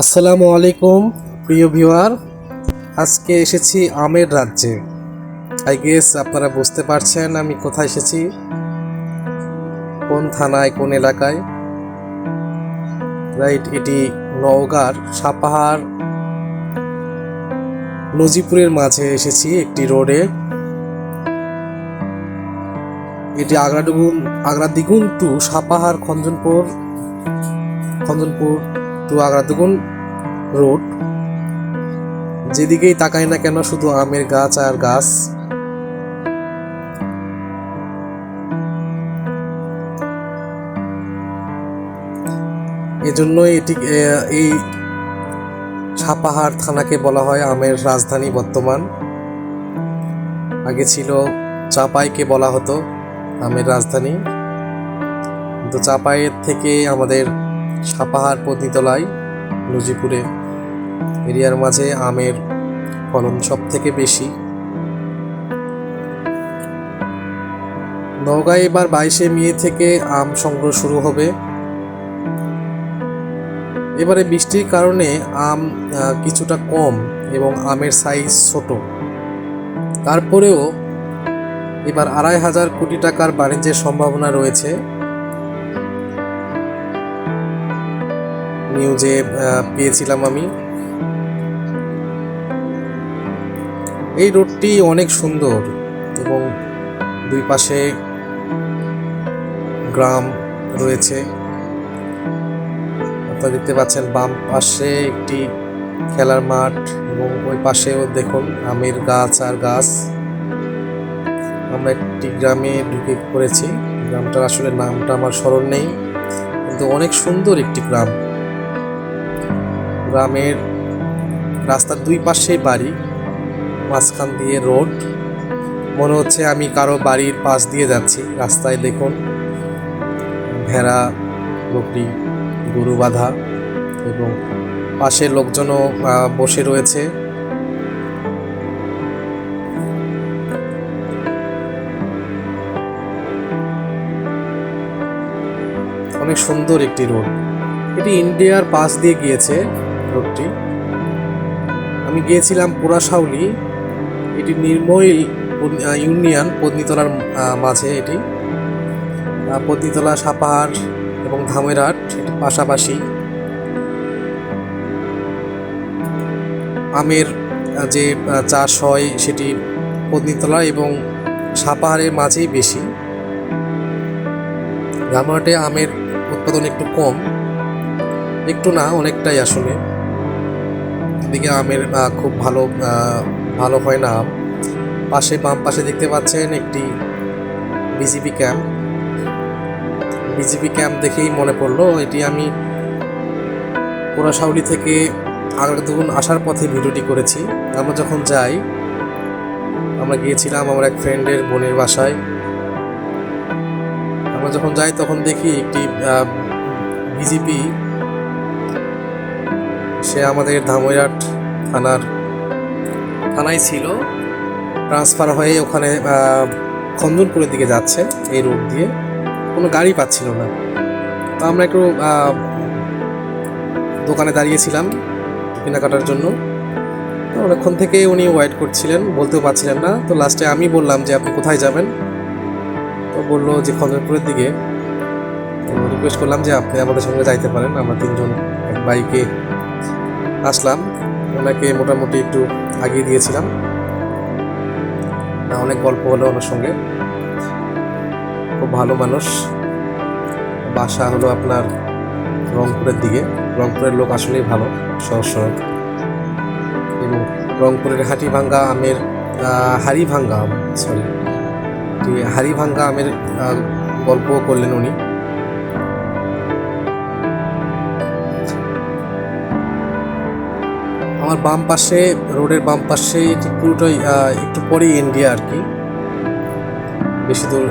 আসসালামু আলাইকুম, প্রিয় ভিউয়ার। আজকে এসেছি আমের রাজ্যে। আই গেস আপনারা বুঝতে পারছেন আমি কোথায় এসেছি। কোন থানায়, কোন এলাকায়। রাইট এটি নওগাঁর সাপাহার নজিপুরের মাঝে এসেছি একটি রোডে। এটি আগ্রাডুগুন Agradigun to Sapahar Khanjanpur Khanjanpur. To Agradigun road. যেদিকেই তাকাই না কেন, শুধু আমের গাছ আর গাছ। এজন্যই এটি এই সাপাহার থানাকে বলা হয় আমের রাজধানী বর্তমান। আগে ছিল চাপাইকে বলা হতো, আমের রাজধানী। কিন্তু চাপাইয়ের থেকে আমাদের সাপাহার পত্নীতলায় নজিপুরে। এরিয়ার মাঝে আমের ফলন সব থেকে বেশি। নওগাঁয় এবার বাইশে মে থেকে আম সংগ্রহ শুরু হবে। এবারে বৃষ্টির কারণে আম কিছুটা কম এবং আমের সাইজ ছোট। তারপরেও এবার আড়াই হাজার কোটি টাকার বাণিজ্যের সম্ভাবনা রয়েছে। নিউজে পেয়েছিলাম আমি। এই রোডটি অনেক সুন্দর এবং দুই পাশে গ্রাম রয়েছে। আপনারা দেখতে পাচ্ছেন বাম পাশে একটি খেলার মাঠ এবং ওই পাশেও দেখুন আমের গাছ আর গাছ। আমরা একটি গ্রামে ঢুকে পড়েছি। গ্রামটার আসলে নামটা আমার স্মরণ নেই, কিন্তু অনেক সুন্দর একটি গ্রাম। গ্রামের রাস্তার দুই পাশে বাড়ি, মাঝখান দিয়ে রোড। মনে হচ্ছে আমি কারও বাড়ির পাশ দিয়ে যাচ্ছি। রাস্তায় দেখুন, ভেড়া বকরি গরু বাঁধা এবং পাশে লোকজনও বসে রয়েছে। অনেক সুন্দর একটি রোড। এটি ইন্ডিয়ার পাশ দিয়ে গিয়েছে। রোডটি আমি গিয়েছিলাম পোড়াশাউলি এটি আহ, ইউনিয়ন পত্নীতলার আহ, মাঝে এটি। আহ, পত্নীতলা সাপাহার এবং ধামেরহাট পাশাপাশি। আমের যে চাষ হয় সেটি পত্নীতলা এবং সাপাহারের মাঝেই বেশি। ধামরাটে আমের উৎপাদন একটু কম একটু না অনেকটাই আসলে। এদিকে আমের খুব ভালো ভালো হয় না আম। পাশে বাম পাশে দেখতে পাচ্ছেন একটি বিজিপি ক্যাম্প। বিজিপি ক্যাম্প দেখেই মনে পড়ল, এটি আমি পোড়াশাউলি থেকে আগ্রাদুগুন আসার পথে ভিডিওটি করেছি। আমরা যখন যাই, আমরা গিয়েছিলাম আমার এক ফ্রেন্ডের বোনের বাসায়। আমরা যখন যাই তখন দেখি একটি বিজিপি সে আমাদের ধামইরাট থানার থানায় ছিল। ট্রান্সফার হয়ে ওখানে খন্দনপুরের দিকে যাচ্ছে এই রোড দিয়ে। কোনো গাড়ি পাচ্ছিল না। তো আমরা একটু দোকানে দাঁড়িয়েছিলাম কেনাকাটার জন্য। অনেকক্ষণ থেকে উনি ওয়েট করছিলেন, বলতেও পারছিলেন না। তো লাস্টে আমি বললাম যে, আপনি কোথায় যাবেন? তো বলল যে, খন্দনপুরের দিকে। রিকোয়েস্ট করলাম যে, আপনি আমাদের সঙ্গে যাইতে পারেন। আমরা তিনজন এক বাইকে আসলাম। ওনাকে মোটামুটি একটু আগিয়ে দিয়েছিলাম। অনেক গল্প হলো ওনার সঙ্গে। খুব ভালো মানুষ। বাসা হলো আপনার রংপুরের দিকে। রংপুরের লোক আসলেই ভালো সহজ সরল। এবং রংপুরের হাটিভাঙ্গা আমের আহ, হাড়িভাঙ্গা আম সরি হাড়িভাঙ্গা আমের আহ, গল্প করলেন উনি। আমার বাম পাশে, রোডের বাম পাশে এটি পুরোটাই একটু পরেই ইন্ডিয়া আর কি। বেশি দূর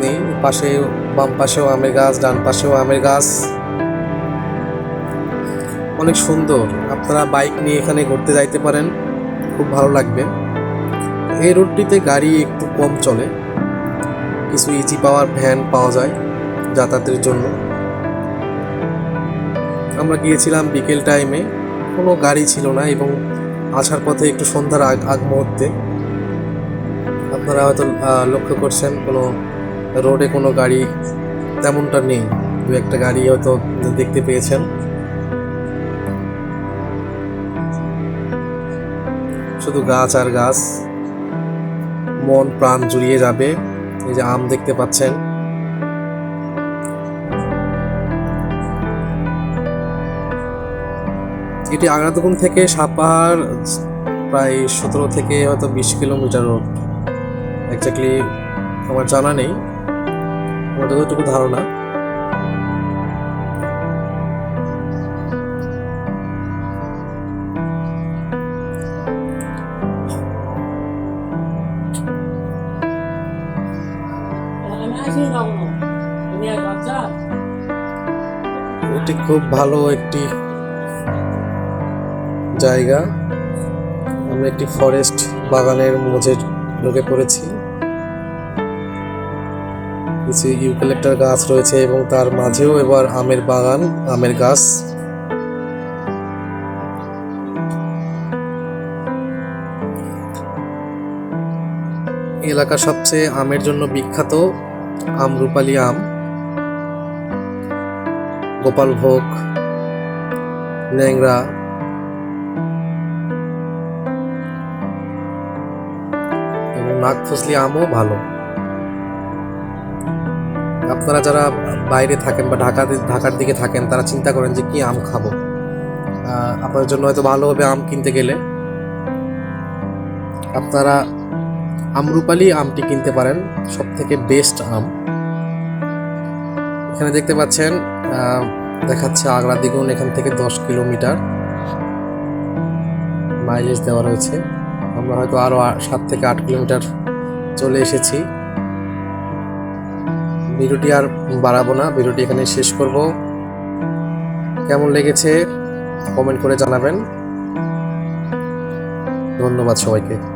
নেই, পাশে বাম পাশেও আমের গাছ, ডান পাশেও আমের গাছ। অনেক সুন্দর। আপনারা বাইক নিয়ে এখানে ঘুরতে যাইতে পারেন, খুব ভালো লাগবে। এই রোডটিতে গাড়ি একটু কম চলে। কিছু ইজি পাওয়ার ভ্যান পাওয়া যায় যাতায়াতের জন্য। আমরা গিয়েছিলাম বিকেল টাইমে কোনো গাড়ি ছিল না এবং আসার পথে একটু সন্ধ্যার আগ আগ মুহূর্তে আপনারা হয়তো লক্ষ্য করছেন কোনো রোডে কোনো গাড়ি তেমনটা নেই। দু একটা গাড়ি হয়তো দেখতে পেয়েছেন। শুধু গাছ আর গাছ, মন প্রাণ জুড়িয়ে যাবে। এই যে আম দেখতে পাচ্ছেন। এটি আগ্রাদুকুন থেকে সাপাহার প্রায় সতেরো থেকে হয়তো বিশ কিলোমিটার রোড। একজাক্টলি আমার জানা নেই। আমার যতটুকু ধারণা। এটি খুব ভালো একটি জায়গা। আমরা একটি ফরেস্ট বাগানের মধ্যে ঢুকে পড়েছি। কিছু ইউক্যালিপ্টার গাছ রয়েছে এবং তার মাঝেও এবার আমের বাগান, আমের গাছ। এই এলাকার সবচেয়ে আমের জন্য বিখ্যাত আম আমরুপালি আম। গোপালভোগ ন্যাংরা এবং নাগফসলি আমও ভালো। আপনারা যারা বাইরে থাকেন বা ঢাকাতে ঢাকার দিকে থাকেন, তারা চিন্তা করেন যে কি আম খাব। আপনাদের জন্য হয়তো ভালো হবে আম কিনতে গেলে। আপনারা আমরুপালি আমটি কিনতে পারেন সব থেকে বেস্ট আম। এখানে দেখতে পাচ্ছেন দেখাচ্ছে আগ্রা দ্বিগুণ, এখান থেকে দশ কিলোমিটার। মাইলেজ দেওয়া রয়েছে। আমরা হয়তো আরও সাত থেকে আট কিলোমিটার চলে এসেছি। ভিডিওটি আর বাড়াবো না, ভিডিওটি এখানে শেষ করব। কেমন লেগেছে কমেন্ট করে জানাবেন। ধন্যবাদ সবাইকে।